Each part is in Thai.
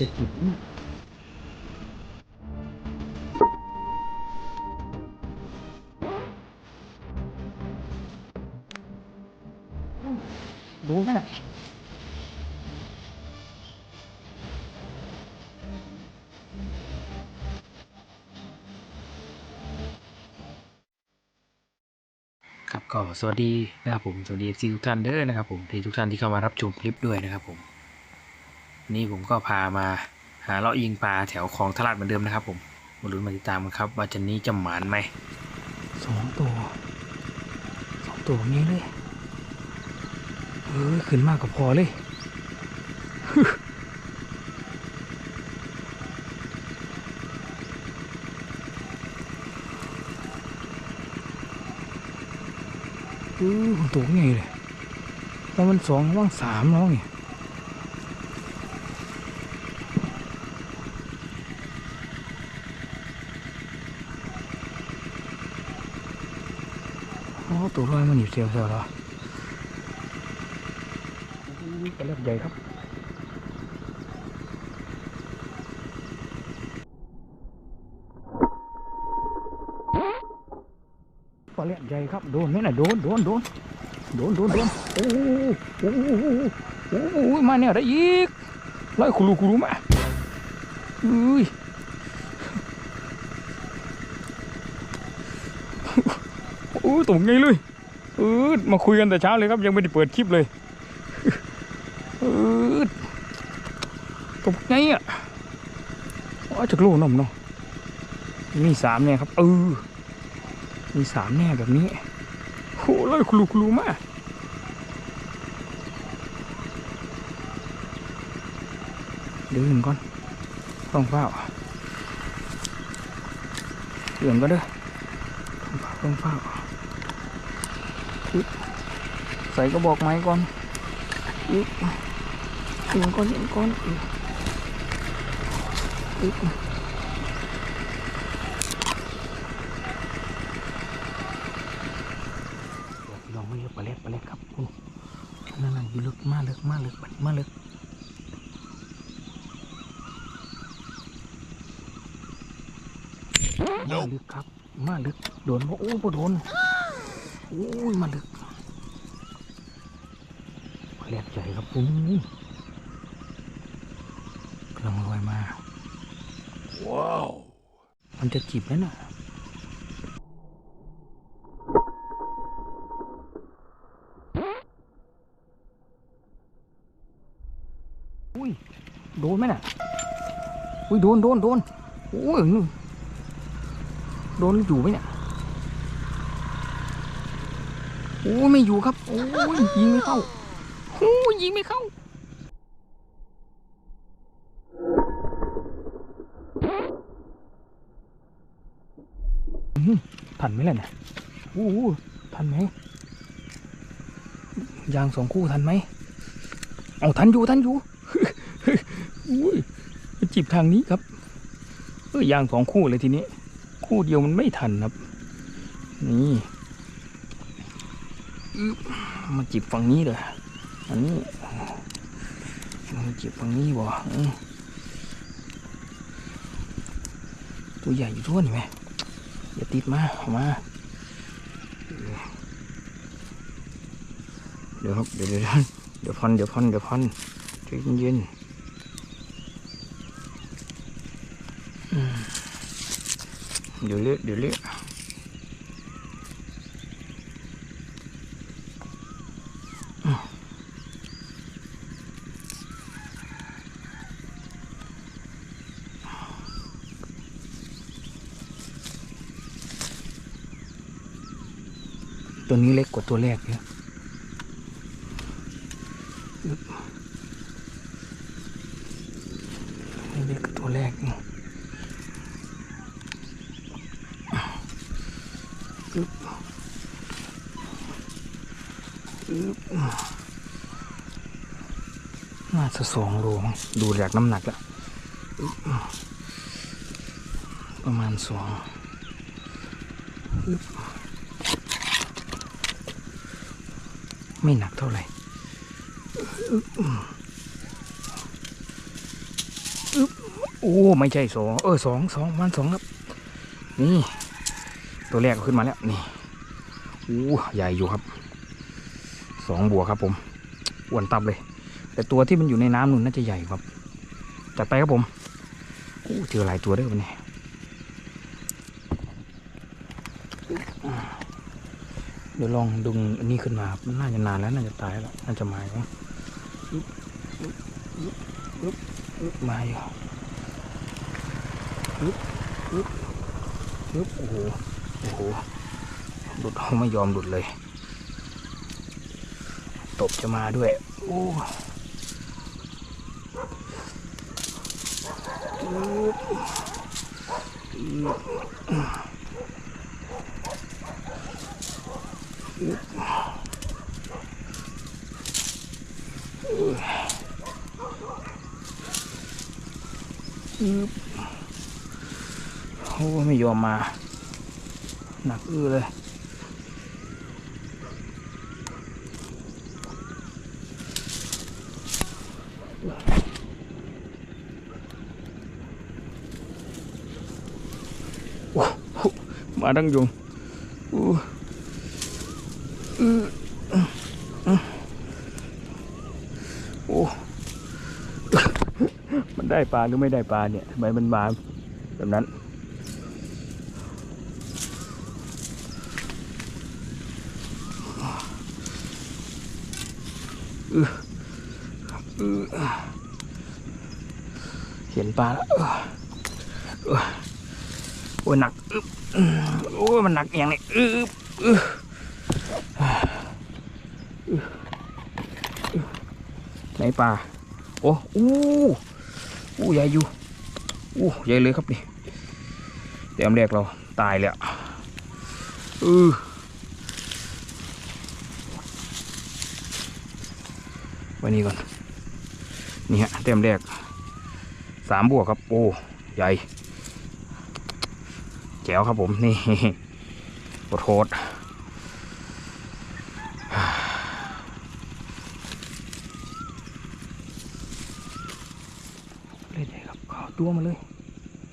จะจิบดูไหมน่ะครับก็สวัสดีนะครับผมสวัสดีทุกท่านเด้อนะครับผมที่ทุกท่านที่เข้ามารับชมคลิปด้วยนะครับผม นี่ผมก็พามาหาเลาะยิงปลาแถวคลองทลาดเหมือนเดิมนะครับ ผมมาลุ้นมาติดตามกันครับ ว่าจะนี้จะหมานไหมสองตัวสองตัวนี้เลยเออขึ้นมากกับพอเลยอือตัวใหญ่เลยแล้วมันสองว่างสามแล้วนี่โอ้ ตัวลอยมันหนีบเสียวเสียวแล้วกระเล็บใหญ่ครับปลาเล็บใหญ่ครับโดนไหมน่ะโดนโดนโดนโดนโดนโดนโอ้โหโอ้โหโอ้โหโอ้โหมาเนี่ยได้อีกไล่คุรูคุรูมาอุ้ยโอ้ย ตกไงเลยเออมาคุยกันแต่เช้าเลยครับยังไม่ได้เปิดคลิปเลยเออตกไงอะว้าจะโลน้ำเนาะมีสามเนี่ยครับเออมีสามแน่แบบนี้โอ้เลยคลูคลูมากเดินก่อนต้องเฝ้าเดินก็เด้อต้องเฝ้าต้องเฝ้า ใส่กระบอกไม้ก่อนอึ๊บเดินก่อนเดินก่อนอึ๊บอึ๊บเดี๋ยวพี่ลองไม่เยอะปลาเล็กปลาเล็กครับโอ้นั่นนั่นอยู่ลึกมากลึกมากลึกบัดนี้มากลึกมา Nope. ลึกครับ มาลึก โดนบ่โอ้บ่โดนโอ้ยมาลึก แหลกใหญ่ครับปุ้งกำลังลอยมา Wow. มันจะจีบแล้วน่ะอุ้ย โดนไหมน่ะ อุ้ย โดน โดน โดน โอ้ย โดนอยู่ไหมเนี่ยโอ้ยไม่อยู่ครับ โอ้ยยิงไม่เข้าโอ้ยิงไม่เข้า ทันไหมล่ะเนี่ยโอ้ทันไหมยางสองคู่ทันไหมเอาทันอยู่ทันอยู่อุ้ยจีบทางนี้ครับเออยางสองคู่เลยทีนี้ คู่เดียวมันไม่ทันครับ นี่มาจีบฝั่งนี้เลย อันนี้มาจีบฝั่งนี้บ่ตัวใหญ่อยู่ทั่วนี่ไหมอย่าติดมาเอามาเดี๋ยวครับเดี๋ยวเดี๋ยวเดี๋ยวพันเดี๋ยวพันเดี๋ยวพันใจเย็นเดี๋ยวเละเดี๋ยวเละอืม ตัวนี้เล็กกว่าตัวแรกเยอะเล็กกว่าตัวแรกนี่อึ๊บอึ๊บน่าจะสองโลดูจากน้ำหนักแล้วประมาณสองอึ๊บ ไม่หนักเท่าไหร่โอ้ ไม่ใช่สองเออสองสองมันสองครับ นี่ ตัวแรกก็ขึ้นมาแล้ว นี่โอ้ใหญ่อยู่ครับสองบัวครับผมอ้วนตับเลย แต่ตัวที่มันอยู่ในน้ำนู่นน่าจะใหญ่ครับจัดไปครับผมโอ้เจอหลายตัวด้อวันนี้ เดี๋ยวลองดึงอันนี้ขึ้นมาครับมันน่าจะนานแล้วน่าจะตายแล้วน่าจะมาแล้วมาอยู่อึ๊บอึ๊บอึ๊บโอ้โหโอ้โหหลุดเขาไม่ยอมหลุดเลย ตบจะมาด้วย โอ้ โอ้ไม่ยอมมา หนักอื้อเลยว้าวมาดังยุงอู้อื้ออื้อ โอ้มันได้ปลาหรือไม่ได้ปลาเนี่ยทำไมมันมาแบบนั้น เห็นปลาแล้วเออเออโอ้หนักโอ้มันหนักอย่างนี้อึ๊บ อึ๊บไหนปลาโอ้อู้อู้ใหญ่อยู่อู้ใหญ่เลยครับนี่เต็มแรกเราตายแล้วอือไวันนี้ก่อนนี่ฮะเต็มแรกสามบวกครับ โอ้ใหญ่แจ๋วครับผมนี่โคตรโหด เลยเลยครับเข้าตัวมาเลย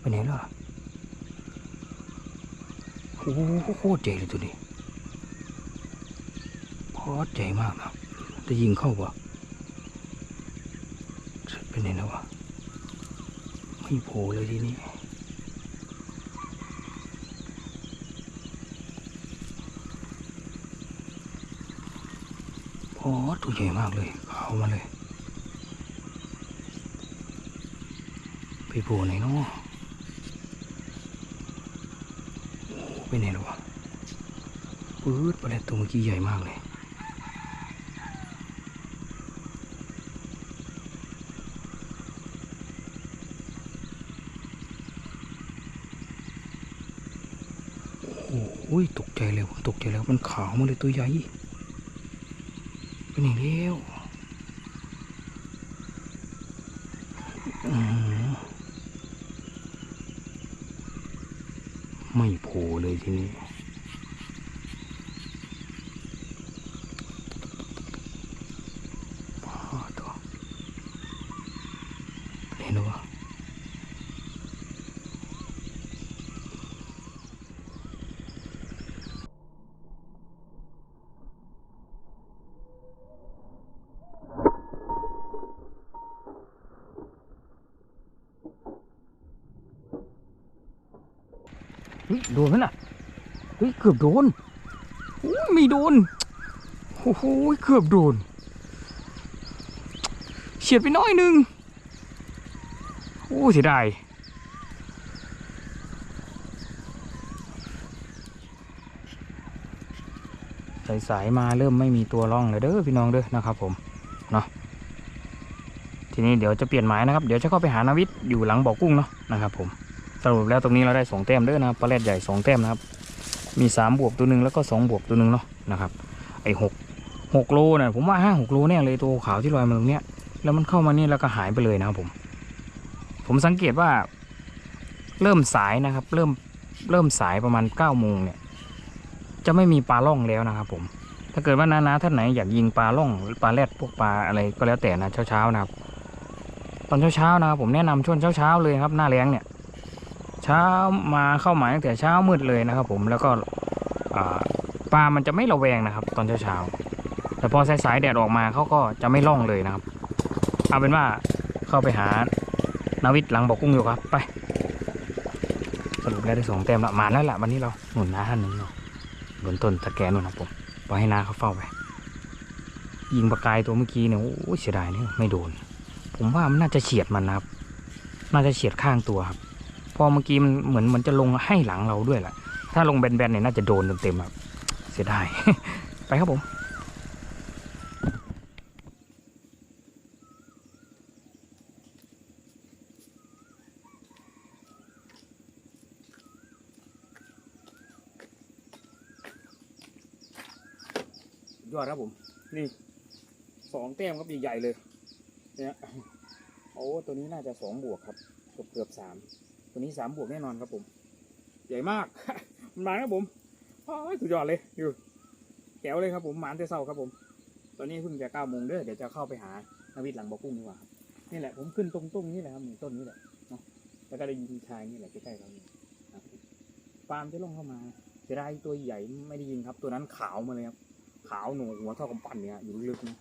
ไปไหนล่ะโอ้โหโคตรใหญ่เลยตัวนี้โคตรใหญ่มากครับจะยิงเข้าปะไปไหนแล้ววะไม่โผล่เลยทีนี้โอ้ตัวใหญ่มากเลย เข้ามาเลย ไปโผล่ไหนเนาะโอ้ไปไหนแล้วะปื๊ดไปแล้วตัวเมื่อกี้ใหญ่มากเลยโอ้ยตกใจเลยตกใจแล้วมันขาวมาเลยตัวใหญ่เป็นอย่างนี้วอืมไม่โผล่เลยทีนี้พอตัวเห็นหรือวะเฮ้ยโดนไหมน่ะเฮ้ยเกือบโดนโอ้ยไม่โดนโอ้โหเกือบโดนเฉียดไปน้อยนึงโอ้เสียดายสายสายมาเริ่มไม่มีตัวร่องเลยเด้อพี่น้องเด้อนะครับผมเนาะทีนี้เดี๋ยวจะเปลี่ยนหมายนะครับ เดี๋ยวจะเข้าไปหานาวิทย์อยู่หลังบ่อกุ้งเนาะนะครับผม สรุปแล้วตรงนี้เราได้สองแต้มเด้อนะครับปลาแรดใหญ่สองแต้มนะครับ มีสามบวกตัวหนึ่งแล้วก็สองบวกตัวหนึ่งเนาะนะครับ ไอ้หกหกโลเนี่ยผมว่าห้าหกโลเนี่ยเลยตัวขาวที่ลอยมาตรงเนี้ย แล้วมันเข้ามานี่แล้วก็หายไปเลยนะครับผม ผมสังเกตว่า เริ่มสายนะครับ เริ่มเริ่มสายประมาณเก้าโมงเนี่ย จะไม่มีปลาล่องแล้วนะครับ ผม ถ้าเกิดว่านาๆท่านไหนอยากยิงปลาล่องหรือปลาแรดพวกปลาอะไรก็แล้วแต่นะเช้าๆนะครับ ตอนเช้าๆนะครับผมแนะนำช่วงเช้าๆเลยครับหน้าแรงเนี่ย เช้ามาเข้าหมายตั้งแต่เช้ามืดเลยนะครับ ผมแล้วก็ปลามันจะไม่ระแวงนะครับ ตอนเช้าๆแต่พอสายๆแดดออกมาเขาก็จะไม่ล่องเลยนะครับ เอาเป็นว่าเข้าไปหานาวิทย์หลังบอกกุ้งอยู่ครับ ไปสรุปแล้วได้สองแต้มละมาแล้วแหละวันนี้เราหนุนน้าท่านหนึ่งเนาะบนต้นตะแกรงนู่นนะผมปล่อยให้น้าเขาเฝ้าไปยิงปากกายตัวเมื่อกี้เนี่ยโอ้เสียดายเนี่ยไม่โดน ผมว่ามันน่าจะเฉียดมันนะครับ น่าจะเฉียดข้างตัวครับ พอเมื่อกี้มันเหมือนมันจะลงให้หลังเราด้วยแหละ ถ้าลงแบนๆเนี่ยน่าจะโดนเต็มๆครับ เสียดาย ไปครับผมยอดครับผม นี่สองแต้มครับใหญ่ๆเลย เนี่ย โอ้ ตัวนี้น่าจะสองบวกครับ เกือบเกือบสาม ตัวนี้สามบวกแน่นอนครับผม ใหญ่มาก มันมาครับผมโอ้ยสุดยอดเลยอยู่แก้วเลยครับผมหมานแต่เศร้าครับผม ตอนนี้เพิ่งจะเก้าโมงเด้อเดี๋ยวจะเข้าไปหานาวิทหลังบอกุ้งดีกว่านี่แหละผมขึ้นตรงตรงๆนี่แหละครับนี่ต้นนี้แหละเนาะแล้วก็ได้ยิงชายนี่แหละใกล้ๆเรานี่ครับปาล์มจะลงเข้ามาเสียดายตัวใหญ่ไม่ได้ยิงครับ ตัวนั้นขาวมาเลยครับขาวหนูหัวเท่ากำปั้นเนี่ยอยู่ลึกนะ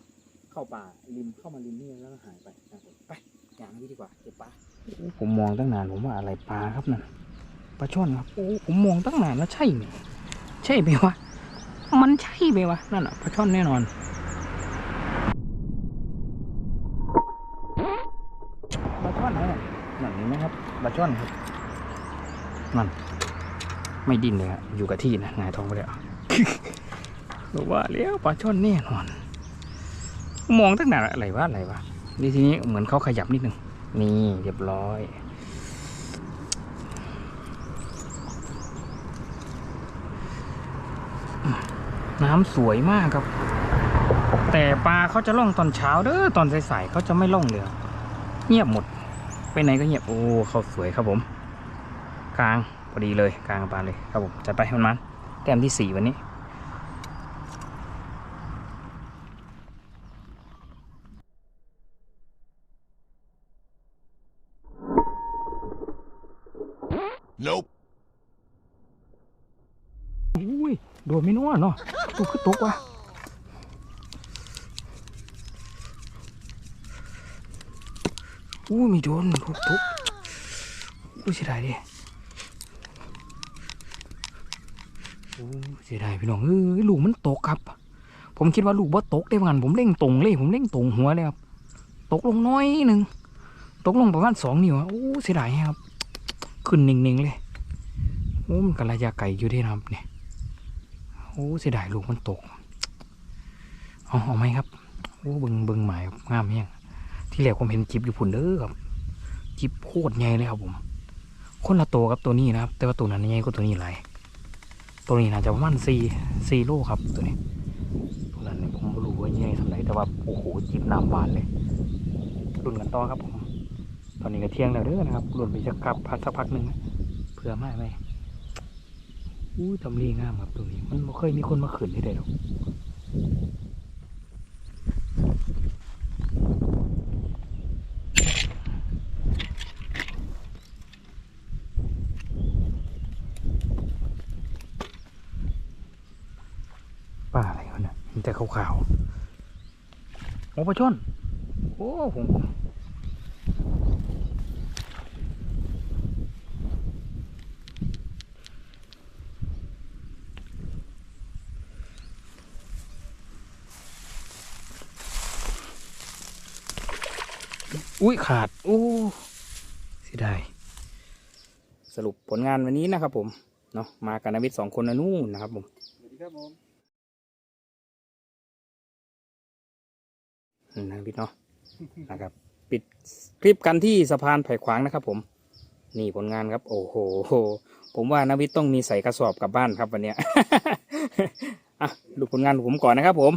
เข้าป่าริมเข้ามาริมนี่แล้วก็หายไปนะไปอย่างนี้ดีกว่าเก็บปลา ผมมองตั้งนานผมว่าอะไรปลาครับนั่นปลาช่อนครับโอ้ผมมองตั้งนานแล้วใช่ไหมใช่ไหมวะมันใช่ไหมวะนั่นอะปลาช่อนแน่นอนปลาช่อนนะนั่นเห็นไหมครับปลาช่อนครับนั่นไม่ดิ้นเลยครับอยู่กับที่นะหงายท้องไปเลยอะบอกว่าเลี้ยวปลาช่อนแน่นอน มองตั้งนานอะไรวะอะไรวะนี่ทีนี้เหมือนเขาขยับนิดนึง นี่เรียบร้อยน้ำสวยมากครับ แต่ปลาเขาจะล่องตอนเช้าเด้อตอนสายๆเขาจะไม่ล่องเลยเงียบหมด ไปไหนก็เงียบโอ้เขาสวยครับผม กลางพอดีเลยกลางปลาเลยครับผมจัดไปมันมันแต้มที่สี่วันนี้ Nope. อุ้ย โดนไม่นัวเนาะตกคือตกว่ะอุ้ยไม่โดนทุกทุกอุ้ยเสียดายดิโอ้เสียดายพี่น้องเอ้ยลูกมันตกครับ ผมคิดว่าลูกว่ตกได้เหมือนกันผมเล่งตรงเลยผมเล่งตรงหัวเลยครับ ตกลงน้อยหนึ่งตกลงประมาณสองนิ้วอะโอ้เสียดายครับ ขึ้นนิ่งๆเลยโอ้มันกระยะไก่อยู่ด้นะครับเนี่ยโอ้เสียดายลูกมันตกเอาเอาไหมครับโอ้บิงบิงหมายงามแห้งที่แรกผมเห็นจิบอยู่พุ่นเด้อครับ จิบโคตรใหญ่เลยครับผมคนละตัวกับตัวนี้นะครับ แต่ว่าตัวนั้นใหญ่กว่าตัวนี้หลายตัวนี้น่าจะประมาณสี่สี่โลครับตัวนี้ตัวนั้นเนี่ยผมไม่รู้ว่าใหญ่เท่าไหร่แต่ว่าโอ้โหจิบน้ำหวานเลยรุ่นกันต่อครับผม ตอนนี้ก็เที่ยงแล้วเด้อนะครับรุ่นไปสักพักพักสักพักหนึ่งเผื่อไม่ไหมอู้ทำเลงามครับตรงนี้ มันไม่เคยมีคนมาขืนที่ใดหรอกป้าอะไรวะเนี่ยมีแต่ขาวๆโอ้ปลาช่อนโอ้ผม อุ้ยขาดโอ้เสียดายสรุปผลงานวันนี้นะครับผมเนาะมากันนาวิทย์สองคนนะนู่นนะครับผมสวัสดีครับผมนาวิทย์เนาะนะครับ ปิดคลิปกันที่สะพานไผ่ขวางนะครับ ผม นี่ผลงานครับ โอ้โห ผมว่านาวิทย์ต้องมีใส่กระสอบกลับบ้านครับวันเนี้ยอะดูผลงานของผมก่อนนะครับ ผม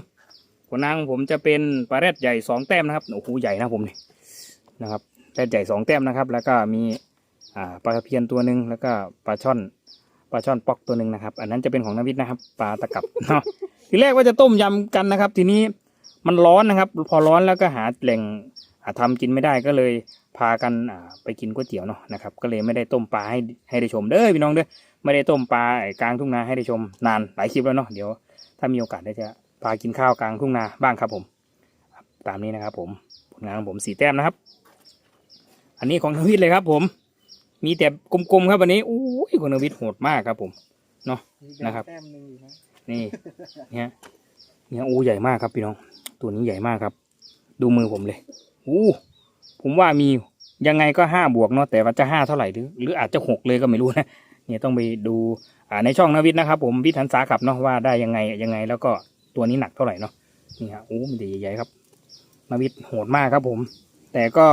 ผลงานของผมจะเป็นปลาแรดใหญ่สองแต้มนะครับโอ้โหใหญ่นะผมนี่ นะครับแรดใหญ่สองแต้มนะครับ แล้วก็มีปลาตะเพียนตัวหนึ่งแล้วก็ปลาช่อนปลาช่อนปอกตัวหนึ่งนะครับ อันนั้นจะเป็นของนวิทนะครับ ปลาตะกับเนาะทีแรกว่าจะต้มยำกันนะครับ ทีนี้มันร้อนนะครับ พอร้อนแล้วก็หาแหล่งหาทำกินไม่ได้ก็เลยพากันไปกินก๋วยเตี๋ยวเนาะนะครับ ก็เลยไม่ได้ต้มปลาให้ให้ได้ชมเด้อพี่น้องเด้อไม่ได้ต้มปลากลางทุ่งนาให้ได้ชมนานหลายคลิปแล้วเนาะเดี๋ยว ถ้ามีโอกาสได้จะพากินข้าวกลางทุ่งนาบ้างครับผม ตามนี้นะครับผมผลงานของผมสีแต้มนะครับ อันนี้ของนวิทย์เลยครับ ผม มีแต่กลมๆครับวันนี้อู้ยของนวิทย์โหดมากครับผมเนาะนะครับแต้มหนึ่งอยู่นะนี่เนี่ยเนี่ยอู้ใหญ่มากครับพี่น้อง ตัวนี้ใหญ่มากครับ ดูมือผมเลยอู้ผมว่ามียังไงก็ห้าบวกเนาะแต่ว่าจะห้าเท่าไหร่หรือหรืออาจจะหกเลยก็ไม่รู้นะเนี่ยต้องไปดูอ่าในช่องนวิทย์นะครับ ผมวิทันสาขับเนาะว่าได้ยังไงยังไง แล้วก็ตัวนี้หนักเท่าไหร่เนาะนี่ฮะอู้มันจะใหญ่ๆครับนวิทย์โหดมากครับผม แต่ก็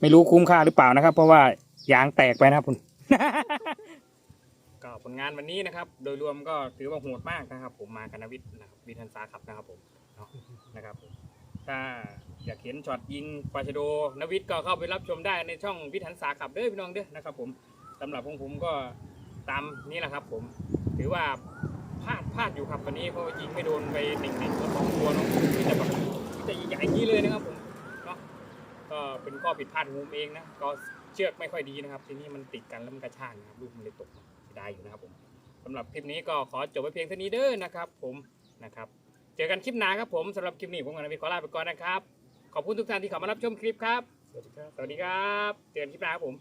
ไม่รู้คุ้มค่าหรือเปล่านะครับ เพราะว่ายางแตกไปนะครับคุณ ก็ผลงานวันนี้นะครับ โดยรวมก็ถือว่าโหดมากนะครับ ผมมากันนวิทย์นะครับวิทันสาขับนะครับผมเนาะนะครับผมถ้าอยากเห็นช็อตยิงปาชโดนวิทย์ก็เข้าไปรับชมได้ในช่องวิทันสาขับเด้อพี่น้องเด้อนะครับ ผมสำหรับของผมก็ตามนี้แหละครับ ผมถือว่าพลาดพลาดอยู่ครับวันนี้เพราะยิงไม่โดนไปหนึ่งหนึ่งตัวสองตัวเนาะที่จะแบบที่จะใหญ่ๆอย่างนี้เลยนะครับผม ก็เป็นข้อผิดพลาดของผมเองนะก็เชือกไม่ค่อยดีนะครับ ทีนี้มันติดกันแล้วมันกระชากนะครับลูกมันเลยตกได้อยู่นะครับผมสำหรับคลิปนี้ก็ขอจบไว้เพียงเท่านี้เด้อนะครับผมนะครับเจอกันคลิปหน้าครับผมสำหรับคลิปนี้ผมกับนายขอลาไปก่อนนะครับ ขอบคุณทุกท่านที่เข้ามารับชมคลิปครับ สวัสดีครับ สวัสดีครับ เจอกันคลิปหน้าครับผม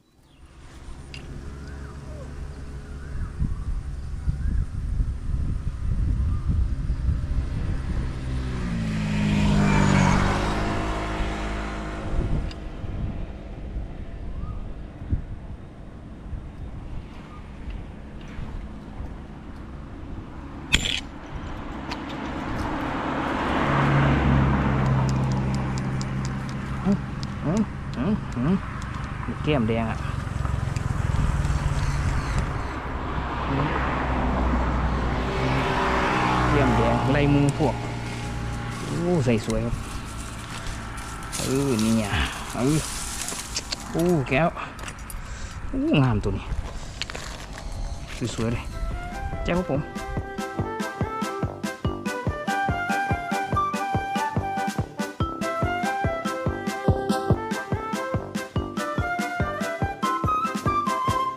อืมอืมอืม แก้มแดงอะอืมแก้มแดงลายมือพวกโอ้ใส่สวยครับเออนี่อะเออโอ้แก้วงามตัวนี้สวยๆเลยแจ้าครับผม